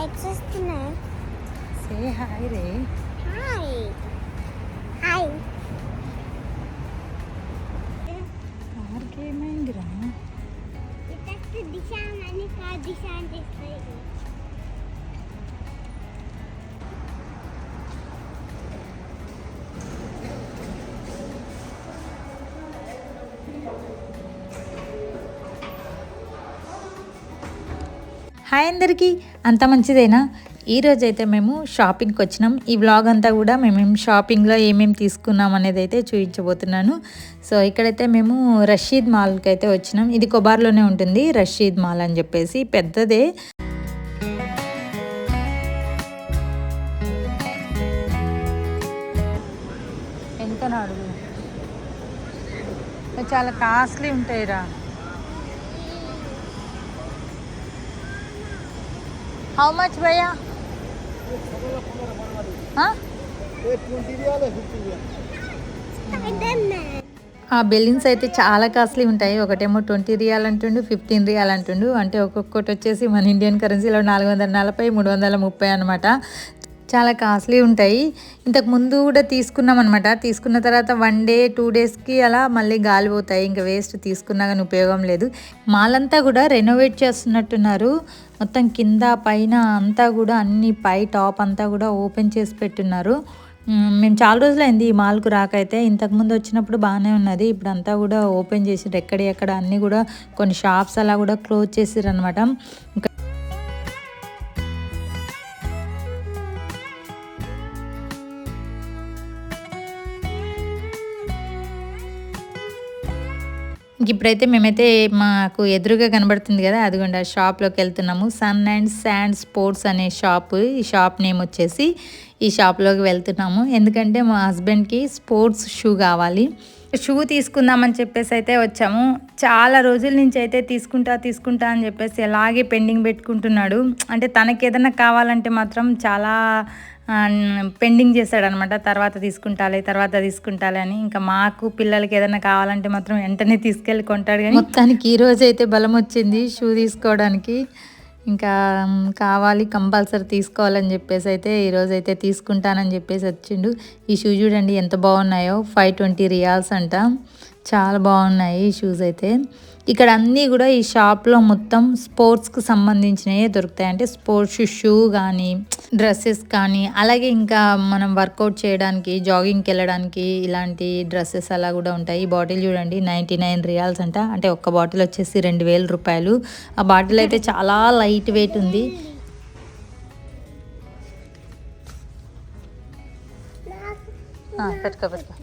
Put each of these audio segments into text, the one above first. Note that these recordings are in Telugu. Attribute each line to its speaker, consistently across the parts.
Speaker 1: లైట్స్ వస్తున్నాయి
Speaker 2: సే హాయ్ రే
Speaker 1: హాయ్ హాయ్ ఇతకు దిశ అని కా దిశ అని
Speaker 2: అందరికీ అంత మంచిదేనా? ఈరోజు అయితే మేము షాపింగ్కి వచ్చినాం ఈ వ్లాగ్ అంతా కూడా మేము షాపింగ్లో ఏమేమి తీసుకున్నాం అనేది అయితే చూపించబోతున్నాను సో ఇక్కడైతే మేము రషీద్ మాల్కి అయితే వచ్చినాం. ఇది కొబార్లోనే ఉంటుంది. రషీద్ మాల్ అని చెప్పేసి పెద్దదే. ఎంత అడుగు? చాలా కాస్ట్లీ ఉంటాయిరా. హౌ మచ్ భయ్యా ఆ బెలూన్స్ అయితే చాలా కాస్ట్లీ ఉంటాయి. ఒకటేమో ట్వంటీ రియాల్ అంటుండు ఫిఫ్టీన్ రియాల్ అంటుండు. అంటే ఒక్కొక్కటి వచ్చేసి మన ఇండియన్ కరెన్సీలో నాలుగు వందల నలభై మూడు వందల ముప్పై అనమాట చాలా కాస్ట్లీ ఉంటాయి. ఇంతకు ముందు కూడా తీసుకున్నాం అనమాట తీసుకున్న తర్వాత వన్ డే టూ డేస్కి అలా మళ్ళీ గాలిపోతాయి ఇంకా వేస్ట్ తీసుకున్నా కానీ ఉపయోగం లేదు. మాల్ అంతా కూడా రెనోవేట్ చేస్తున్నట్టున్నారు. మొత్తం కింద పైన అంతా కూడా అన్ని పై టాప్ అంతా కూడా ఓపెన్ చేసి పెట్టున్నారు. మేము చాలా రోజులైంది ఈ మాల్కు రాకైతే. ఇంతకుముందు వచ్చినప్పుడు బాగానే ఉన్నది. ఇప్పుడు అంతా కూడా ఓపెన్ చేసి ఎక్కడ ఎక్కడ అన్నీ కూడా కొన్ని షాప్స్ అలా కూడా క్లోజ్ చేసిర్రు అనమాట ఇంకా ఇప్పుడైతే మేమైతే మాకు ఎదురుగా కనబడుతుంది కదా అదిగోండి ఆ షాప్లోకి వెళ్తున్నాము. సన్ అండ్ శాండ్ స్పోర్ట్స్ అనే షాప్ ఈ షాప్ నేమ్ వచ్చేసి ఈ షాప్లోకి వెళ్తున్నాము. ఎందుకంటే మా హస్బెండ్కి స్పోర్ట్స్ షూ కావాలి. షూ తీసుకుందామని చెప్పేసి అయితే వచ్చాము. చాలా రోజుల నుంచి అయితే తీసుకుంటా తీసుకుంటా అని చెప్పేసి అలాగే పెండింగ్ పెట్టుకుంటున్నాడు. అంటే తనకి ఏదైనా కావాలంటే మాత్రం చాలా పెండింగ్ చేశాడనమాట తర్వాత తీసుకుంటాలే తర్వాత తీసుకుంటాలి అని. ఇంకా మాకు పిల్లలకి ఏదైనా కావాలంటే మాత్రం వెంటనే తీసుకెళ్ళి కొంటాడు కానీ మొత్తానికి ఈరోజు అయితే బలం వచ్చింది షూ తీసుకోవడానికి. ఇంకా కావాలి కంపల్సరీ తీసుకోవాలని చెప్పేసి అయితే ఈరోజు అయితే తీసుకుంటానని చెప్పేసి వచ్చిండు. ఈ షూ చూడండి ఎంత బాగున్నాయో. ఫైవ్ ట్వంటీ రియాల్స్ అంట. చాలా బాగున్నాయి ఈ షూస్ అయితే. ఇక్కడ అన్నీ కూడా ఈ షాప్లో మొత్తం స్పోర్ట్స్కి సంబంధించినవి దొరుకుతాయి. అంటే స్పోర్ట్స్ షూ కానీ డ్రెస్సెస్ కానీ అలాగే ఇంకా మనం వర్కౌట్ చేయడానికి జాగింగ్కి వెళ్ళడానికి ఇలాంటి డ్రెస్సెస్ అలా కూడా ఉంటాయి. ఈ బాటిల్ చూడండి నైంటీ నైన్ రియాల్స్ అంట. అంటే ఒక్క బాటిల్ వచ్చేసి రెండు వేల రూపాయలు. ఆ బాటిల్ అయితే చాలా లైట్ వెయిట్ ఉంది. పెట్టుకో పెట్టుకో.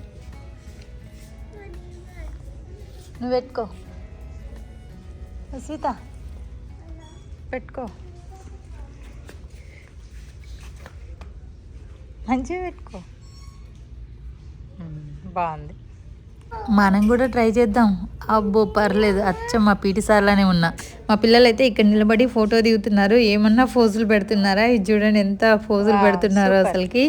Speaker 2: నువ్వు పెట్టుకో. సీత పెట్టుకో. మంచిగా పెట్టుకో. బాగుంది. మనం కూడా ట్రై చేద్దాం. అబ్బో పర్లేదు. అచ్చ మా పీటీ సార్లానే ఉన్నా. మా పిల్లలు అయితే ఇక్కడ నిలబడి ఫోటో దిగుతున్నారు. ఏమన్నా ఫోజులు పెడుతున్నారా? ఇది చూడండి ఎంత ఫోజులు పెడుతున్నారో అసలుకి.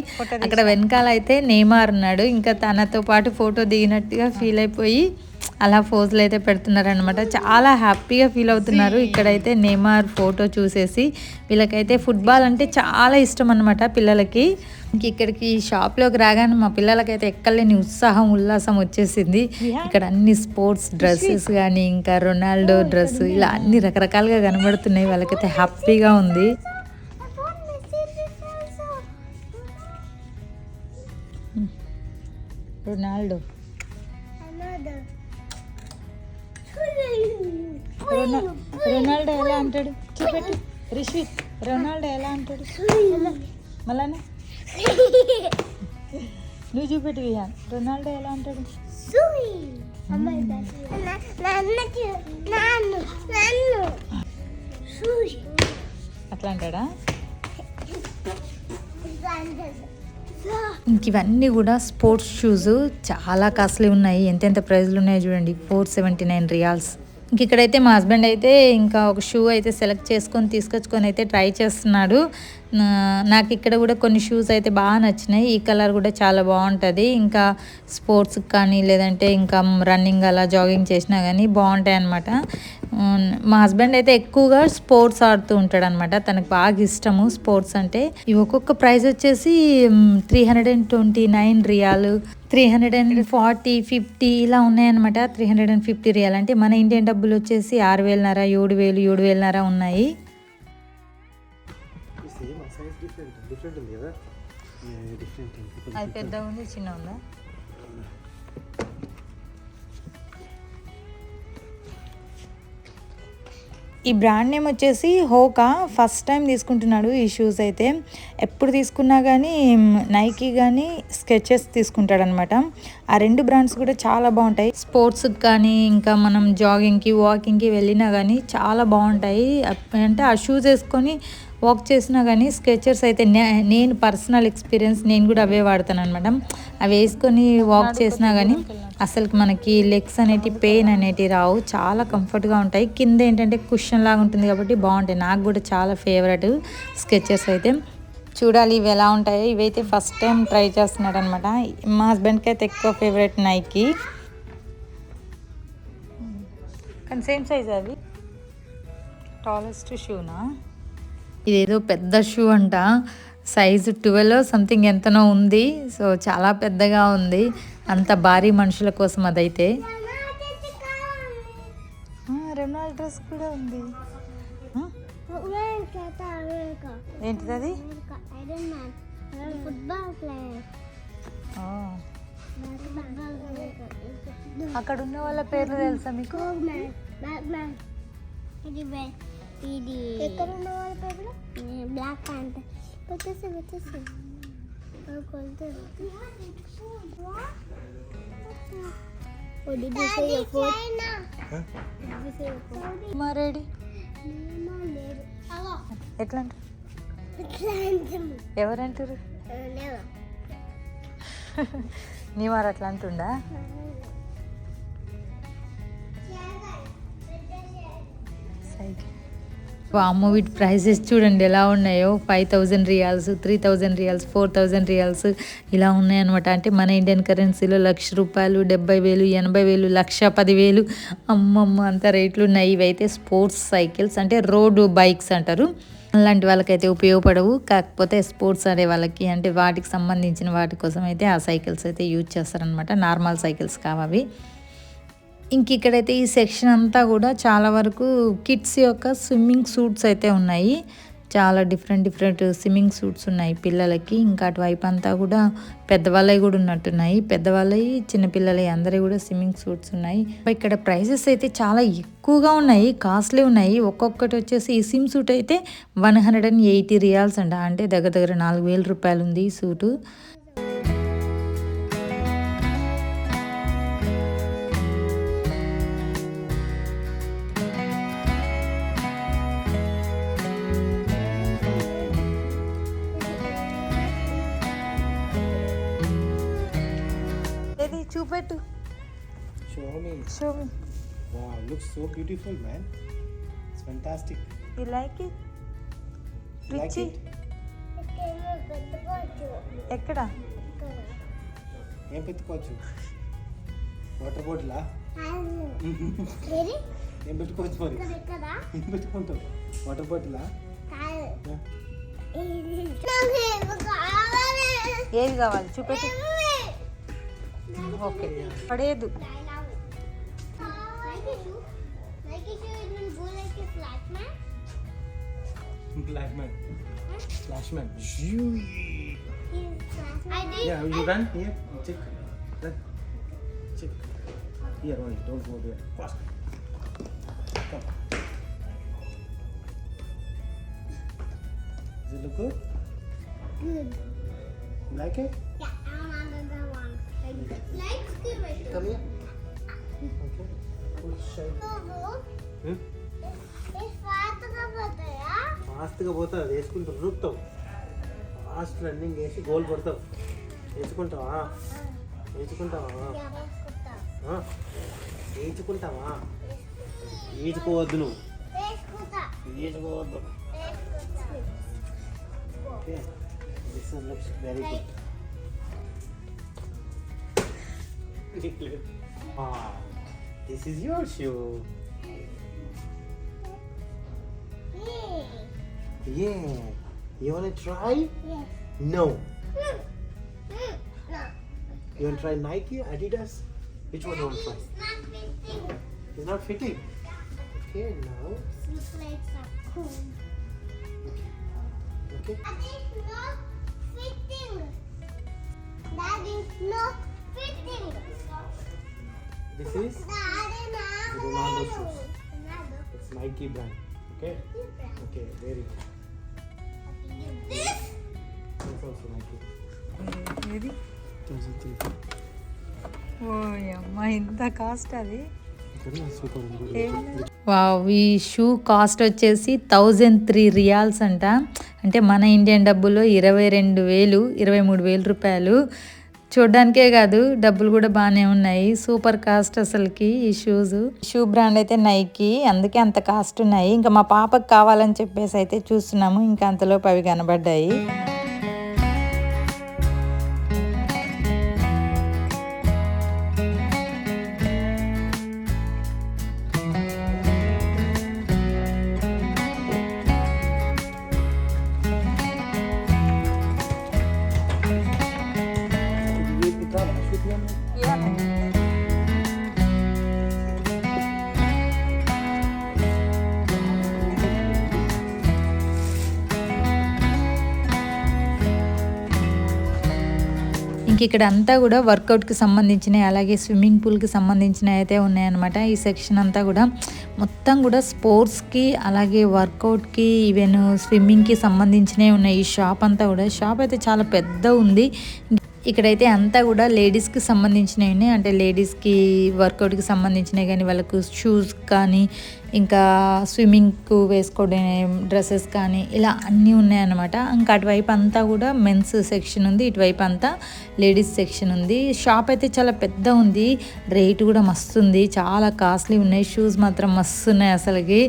Speaker 2: అక్కడ వెనకాల అయితే నేమార్ ఉన్నాడు. ఇంకా తనతో పాటు ఫోటో దిగినట్టుగా ఫీల్ అయిపోయి అలా ఫోజులు అయితే పెడుతున్నారు అనమాట చాలా హ్యాపీగా ఫీల్ అవుతున్నారు. ఇక్కడైతే నేమార్ ఫోటో చూసేసి వీళ్ళకైతే ఫుట్బాల్ అంటే చాలా ఇష్టం అనమాట పిల్లలకి. ఇంక ఇక్కడికి షాప్లోకి రాగానే మా పిల్లలకైతే ఎక్కలేని ఉత్సాహం ఉల్లాసం వచ్చేసింది. ఇక్కడ అన్ని స్పోర్ట్స్ డ్రెస్సెస్ కానీ ఇంకా రొనాల్డో డ్రెస్ ఇలా అన్ని రకరకాలుగా కనబడుతున్నాయి. వాళ్ళకైతే హ్యాపీగా ఉంది. రొనాల్డో రొనాల్డో ఎలా అంటాడు? చూపెట్టు. రిషి రొనాల్డో ఎలా అంటాడు? మళ్ళానే నువ్వు చూపెట్టు విహాన్ రొనాల్డో ఎలా అంటాడు? అట్లా అంటాడా? ఇంక ఇవన్నీ కూడా స్పోర్ట్స్ షూస్ చాలా కాస్ట్లీ ఉన్నాయి. ఎంతెంత ప్రైజ్లు ఉన్నాయో చూడండి. Four seventy nine riyals. ఇంక ఇక్కడైతే మా హస్బెండ్ అయితే ఇంకా ఒక షూ అయితే సెలెక్ట్ చేసుకొని తీసుకొచ్చుకొని అయితే ట్రై చేస్తున్నాడు. నాకు ఇక్కడ కూడా కొన్ని షూస్ అయితే బాగా నచ్చినాయి. ఈ కలర్ కూడా చాలా బాగుంటుంది. ఇంకా స్పోర్ట్స్కి కానీ లేదంటే ఇంకా రన్నింగ్ అలా జాగింగ్ చేసినా కానీ బాగుంటాయి అనమాట మా హస్బెండ్ అయితే ఎక్కువగా స్పోర్ట్స్ ఆడుతూ ఉంటాడు అనమాట తనకు బాగా ఇష్టము స్పోర్ట్స్ అంటే. ఈ ఒక్కొక్క ప్రైస్ వచ్చేసి three hundred and twenty nine riyals three hundred and forty fifty ఇలా ఉన్నాయన్నమాట. Three hundred and fifty riyal అంటే మన ఇండియన్ డబ్బులు వచ్చేసి ఆరు వేలన్నర ఏడు వేలు ఏడు వేలన్నర ఉన్నాయి.
Speaker 3: డిఫరెంట్ ఉంది కదా? డిఫరెంట్
Speaker 2: అది పెద్దగా ఉంది. చిన్న ఉందా ఈ బ్రాండ్ నేమ్ వచ్చేసి హోకా. ఫస్ట్ టైం తీసుకుంటున్నాడు ఈ షూస్ అయితే. ఎప్పుడు తీసుకున్నా కానీ నైకీ కానీ స్కెచెస్ తీసుకుంటాడనమాట ఆ రెండు బ్రాండ్స్ కూడా చాలా బాగుంటాయి. స్పోర్ట్స్కి కానీ ఇంకా మనం జాగింగ్కి వాకింగ్కి వెళ్ళినా కానీ చాలా బాగుంటాయి. అంటే ఆ షూస్ వేసుకొని వాక్ చేసినా కానీ స్కెచర్స్ అయితే నే- నేను పర్సనల్ ఎక్స్పీరియన్స్ నేను కూడా అవే వాడతాను అనమాట అవి వేసుకొని వాక్ చేసినా కానీ అసలు మనకి లెగ్స్ అనేటి పెయిన్ అనేటి రావు. చాలా కంఫర్ట్గా ఉంటాయి. కింద ఏంటంటే కుషన్ లాగా ఉంటుంది కాబట్టి బాగుంటాయి. నాకు కూడా చాలా ఫేవరెట్ స్కెచెస్ అయితే. చూడాలి ఇవి ఎలా ఉంటాయో. ఇవైతే ఫస్ట్ టైం ట్రై చేస్తున్నాడు అనమాట మా హస్బెండ్కి అయితే ఎక్కువ ఫేవరెట్ నైకి. కానీ సేమ్ సైజ్ అవి. టాలెస్ట్ షూనా? ఇదేదో పెద్ద షూ అంట. సైజు ట్వెల్వ్ సంథింగ్ ఎంతనో ఉంది. సో చాలా పెద్దగా ఉంది. అంత భారీ మనుషుల కోసం అదైతే. రెనాల్డ్ డ్రెస్ కూడా ఉంది. ఏంటిది అది?
Speaker 1: America iron man football player
Speaker 2: ఆ,
Speaker 1: ఫుట్బాల్ ప్లేయర్
Speaker 2: అక్కడ ఉన్న వాళ్ళ పేర్లు తెలుసా మీకు?
Speaker 1: ఇది ఎక్కడ ఉన్న వాళ్ళ పేరు బ్లాక్ ప్యాంట్. వచ్చేసి వచ్చేసి
Speaker 2: మారేడి ఎట్లా అంటారు ఎవరంటారు నీ వారు అట్లా అంటుండా సైకిల్. అమ్మ వీటి ప్రైసెస్ చూడండి ఎలా ఉన్నాయో. Five thousand riyals three thousand riyals four thousand riyals ఇలా ఉన్నాయన్నమాట. అంటే మన ఇండియన్ కరెన్సీలో లక్ష రూపాయలు డెబ్బై వేలు ఎనభై వేలు లక్ష పదివేలు. అమ్మమ్మ అంత రేట్లు ఉన్నాయి. ఇవైతే స్పోర్ట్స్ సైకిల్స్ అంటే రోడ్డు బైక్స్ అంటారు. అలాంటి వాళ్ళకైతే ఉపయోగపడవు. కాకపోతే స్పోర్ట్స్ ఆడే వాళ్ళకి అంటే వాటికి సంబంధించిన వాటి కోసం అయితే ఆ సైకిల్స్ అయితే యూజ్ చేస్తారనమాట నార్మల్ సైకిల్స్ కావవి. ఇంక ఇక్కడైతే ఈ సెక్షన్ అంతా కూడా చాలా వరకు కిడ్స్ యొక్క స్విమ్మింగ్ సూట్స్ అయితే ఉన్నాయి. చాలా డిఫరెంట్ డిఫరెంట్ స్విమ్మింగ్ సూట్స్ ఉన్నాయి పిల్లలకి. ఇంకా అటువైపు అంతా కూడా పెద్దవాళ్ళవి కూడా ఉన్నట్టున్నాయి. పెద్దవాళ్ళవి చిన్నపిల్లలవి అందరి కూడా స్విమ్మింగ్ సూట్స్ ఉన్నాయి. ఇక్కడ ప్రైసెస్ అయితే చాలా ఎక్కువగా ఉన్నాయి కాస్ట్లీ ఉన్నాయి. ఒక్కొక్కటి వచ్చేసి ఈ స్విమ్ సూట్ అయితే one hundred and eighty riyals అంట. అంటే దగ్గర దగ్గర నాలుగు వేల రూపాయలు ఉంది ఈ సూటు. చూపెట్టు.
Speaker 3: Show me.
Speaker 2: Show me
Speaker 3: Wow, looks so beautiful, man. It's fantastic.
Speaker 2: You like it
Speaker 3: Like
Speaker 2: Richi
Speaker 3: it?
Speaker 2: ఎక్కడ?
Speaker 3: ఏం పెట్టుకోవచ్చు? వాటర్ బాటిలా ఏం పెట్టుకోవచ్చు మరి? ఏం పెట్టుకుంటావు? వాటర్ బాటిలా
Speaker 2: ఏది? కావాలి? చూపెట్టు.
Speaker 3: ಓಕೆ ಒಡೆಯದು Black man.
Speaker 1: Flash man.
Speaker 3: Yeah, you run here. Check. Run. Check. Here only. Don't go there. Fast. Come. Does it look good?
Speaker 1: Good.
Speaker 3: Like it?
Speaker 1: Yeah.
Speaker 3: Okay. Shine. Hmm? ఫాస్ట్గా పోతావు అది వేసుకుంటూ రూపుతావు ఫాస్ట్ రన్నింగ్ వేసి గోల్ కొడతావు వేసుకుంటావా వేసుకుంటావా ఆ? వేయించుకుంటావా ఈచుకోవద్దు నువ్వు ఈచుకోవద్దు Okay. This one looks very
Speaker 1: Like,
Speaker 3: good. wow. This is your shoe.
Speaker 1: yeah.
Speaker 3: Yeah. You wanna try?
Speaker 1: Yes.
Speaker 3: No.
Speaker 1: No.
Speaker 3: You wanna try Nike, Adidas? Which one you wanna try?
Speaker 1: It's not fitting.
Speaker 3: It's not fitting. Okay, now.
Speaker 1: Looks like so cool.
Speaker 3: Okay.
Speaker 1: That is not fitting. That is not fitting.
Speaker 3: This
Speaker 2: is Ronaldo shoes it's Nike
Speaker 3: brand okay okay
Speaker 2: very ఈ షూ కాస్ట్ వచ్చేసి థౌజండ్ త్రీ రియాల్స్ అంట. అంటే మన ఇండియన్ డబ్బులో ఇరవై రెండు వేలు ఇరవై మూడు వేల రూపాయలు. చూడ్డానికే కాదు డబ్బులు కూడా బాగానే ఉన్నాయి. సూపర్ కాస్ట్ అసలుకి ఈ షూస్. షూ బ్రాండ్ అయితే నైకి అందుకే అంత కాస్ట్ ఉన్నాయి. ఇంకా మా పాపకు కావాలని చెప్పేసి అయితే చూస్తున్నాము. ఇంకా అంతలోపు అవి కనబడ్డాయి. మనకి ఇక్కడ అంతా కూడా వర్కౌట్కి సంబంధించినవి అలాగే స్విమ్మింగ్ పూల్కి సంబంధించినవి అయితే ఉన్నాయన్నమాట. ఈ సెక్షన్ అంతా కూడా మొత్తం కూడా స్పోర్ట్స్కి అలాగే వర్కౌట్కి ఈవెన్ స్విమ్మింగ్కి సంబంధించినవి ఉన్నాయి. ఈ షాప్ అంతా కూడా. షాప్ అయితే చాలా పెద్ద ఉంది ఇక్కడైతే అంతా కూడా లేడీస్కి సంబంధించినవి ఉన్నాయి అంటే లేడీస్కి వర్కౌట్కి సంబంధించినవి కానీ వాళ్ళకు షూస్ కానీ ఇంకా స్విమ్మింగ్కు వేసుకోవడం డ్రెస్సెస్ కానీ ఇలా అన్నీ ఉన్నాయన్నమాట. ఇంకా అటువైపు అంతా కూడా మెన్స్ సెక్షన్ ఉంది ఇటువైపు అంతా లేడీస్ సెక్షన్ ఉంది. షాప్ అయితే చాలా పెద్ద ఉంది రేటు కూడా మస్తు ఉంది చాలా కాస్ట్లీ ఉన్నాయి షూస్ మాత్రం మస్తు ఉన్నాయి అసలుకి.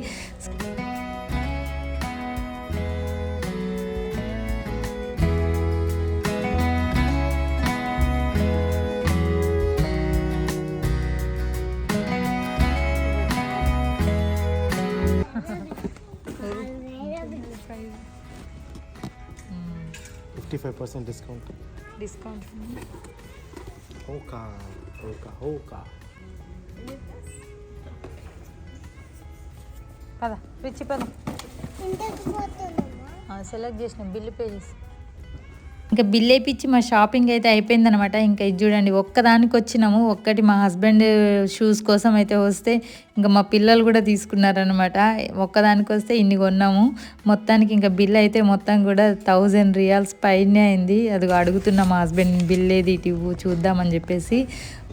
Speaker 3: Fifty-five percent discount.
Speaker 2: Discount
Speaker 3: Hoka, hoka, hoka.
Speaker 2: పద రిచి పద సెలెక్ట్ చేసిన బిల్లు పే చేసి ఇంకా బిల్ వేయించి మా షాపింగ్ అయితే అయిపోయిందనమాట ఇంకా ఇది చూడండి ఒక్కదానికి వచ్చినాము. ఒక్కటి మా హస్బెండ్ షూస్ కోసం అయితే వస్తే ఇంకా మా పిల్లలు కూడా తీసుకున్నారనమాట ఒక్కదానికి వస్తే ఇన్ని కొన్నాము. మొత్తానికి ఇంకా బిల్ అయితే మొత్తం కూడా థౌజండ్ రియాల్స్ పైనే అయింది. అది అడుగుతున్నా మా హస్బెండ్ బిల్ ఏది? ఇటు చూద్దామని చెప్పేసి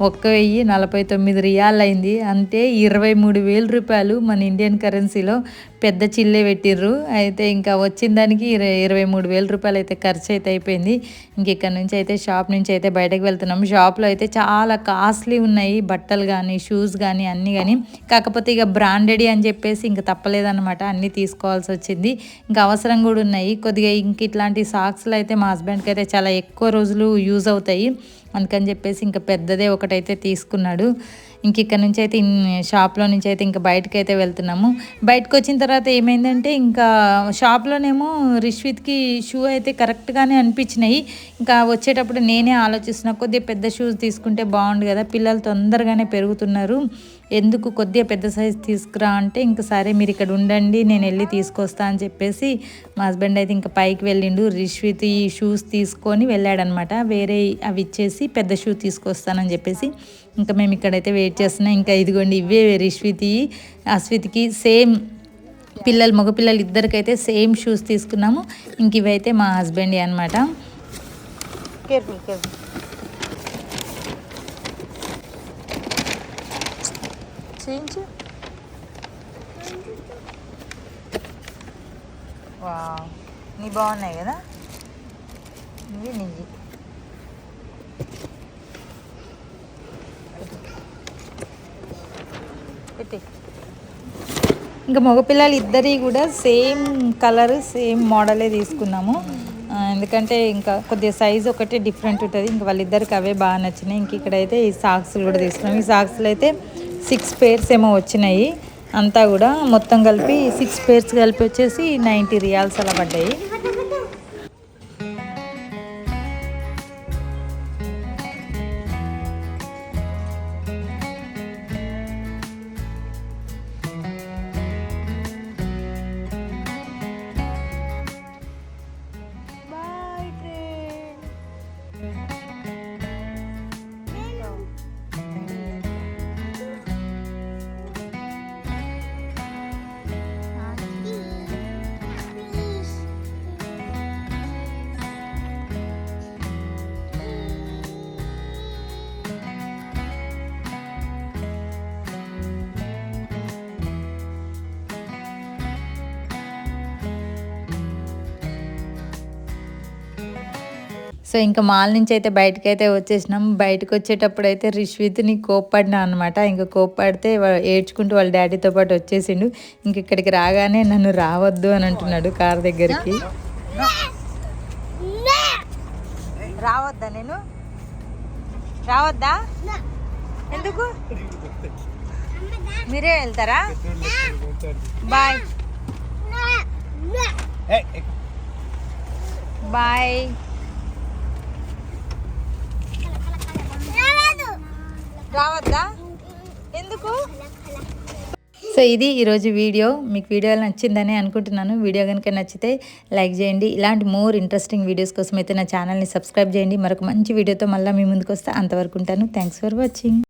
Speaker 2: ఒక్క వెయ్యి నలభై తొమ్మిది రియాల్ అయింది. అంటే ఇరవై మూడు వేల రూపాయలు మన ఇండియన్ కరెన్సీలో పెద్ద చిల్లే పెట్టిర్రు. అయితే ఇంకా వచ్చిన దానికి ఇరవై ఇరవై మూడు వేల రూపాయలు అయితే ఖర్చు అయితే అయిపోయింది. ఇంక ఇక్కడ నుంచి అయితే షాప్ నుంచి అయితే బయటకు వెళ్తున్నాం. షాప్లో అయితే చాలా కాస్ట్లీ ఉన్నాయి. బట్టలు కానీ షూస్ కానీ అన్నీ కానీ కాకపోతే ఇక బ్రాండెడ్ అని చెప్పేసి ఇంకా తప్పలేదన్నమాట. అన్నీ తీసుకోవాల్సి వచ్చింది. ఇంకా అవసరం కూడా ఉన్నాయి. కొద్దిగా ఇంక ఇట్లాంటి సాక్స్లు అయితే మా హస్బెండ్కి అయితే చాలా ఎక్కువ రోజులు యూజ్ అవుతాయి. అందుకని చెప్పేసి ఇంకా పెద్దదే ఒకటైతే తీసుకున్నాడు. ఇంక ఇక్కడ నుంచి అయితే షాప్లో నుంచి అయితే ఇంకా బయటకు అయితే వెళ్తున్నాము. బయటకు వచ్చిన తర్వాత ఏమైందంటే ఇంకా షాప్లోనేమో రిష్విత్కి షూ అయితే కరెక్ట్గానే అనిపించినాయి. ఇంకా వచ్చేటప్పుడు నేనే ఆలోచిస్తున్నా కొద్దిగా పెద్ద షూస్ తీసుకుంటే బాగుండు కదా పిల్లలు తొందరగానే పెరుగుతున్నారు. ఎందుకు కొద్దిగా పెద్ద సైజ్ తీసుకురా అంటే ఇంక సరే మీరు ఇక్కడ ఉండండి నేను వెళ్ళి తీసుకొస్తా అని చెప్పేసి మా హస్బెండ్ అయితే ఇంకా పైకి వెళ్ళిండు. రిష్విత్ ఈ షూస్ తీసుకొని వెళ్ళాడనమాట. వేరే అవి ఇచ్చేసి పెద్ద షూ తీసుకొస్తానని చెప్పేసి ఇంకా మేము ఇక్కడైతే వెయిట్ చేస్తున్నాం. ఇంకా ఇదిగోండి ఇవే రిష్వితి అశ్విత్కి సేమ్ పిల్లలు మగపిల్లలు ఇద్దరికైతే సేమ్ షూస్ తీసుకున్నాము. ఇంక ఇవైతే మా హస్బెండ్ అనమాట. చేయించు వా నీ బాగున్నాయి కదా ఇవి నెయ్యి పెట్టి ఇంకా మగపిల్లలు ఇద్దరి కూడా సేమ్ కలర్ సేమ్ మోడలే తీసుకున్నాము. ఎందుకంటే ఇంకా కొద్దిగా సైజ్ ఒకటే డిఫరెంట్ ఉంటుంది. ఇంకా వాళ్ళిద్దరికి అవే బాగా నచ్చినాయి. ఇంక ఇక్కడైతే ఈ సాక్స్లు కూడా తీసుకున్నాం. ఈ సాక్స్లు అయితే సిక్స్ పేర్స్ ఏమో వచ్చినాయి. అంతా కూడా మొత్తం కలిపి సిక్స్ పేర్స్ కలిపి వచ్చేసి నైంటీ రియాల్స్ అలా పడ్డాయి. సో ఇంకా మాల్ నుంచి అయితే బయటకు అయితే వచ్చేసినాం. బయటకు వచ్చేటప్పుడు అయితే రిష్విత్ని కోప్పడినా అనమాట ఇంకా కోప్పడితే ఏడ్చుకుంటూ వాళ్ళ డాడీతో పాటు వచ్చేసిండు. ఇంక ఇక్కడికి రాగానే నన్ను రావద్దు అని అంటున్నాడు కార్ దగ్గరికి. రావద్దా నేను రావద్దా? ఎందుకు? మీరే వెళ్తారా? బాయ్. బాయ్. రావద్దా? ఎందుకు? సో ఇది ఈరోజు వీడియో. మీకు వీడియో నచ్చిందని అనుకుంటున్నాను. వీడియో కనుక నచ్చితే లైక్ చేయండి. ఇలాంటి మోర్ ఇంట్రెస్టింగ్ వీడియోస్ కోసం అయితే నా ఛానల్ని సబ్స్క్రైబ్ చేయండి. మరొక మంచి వీడియోతో మళ్ళీ మీ ముందుకు వస్తే అంతవరకు ఉంటాను. Thanks for watching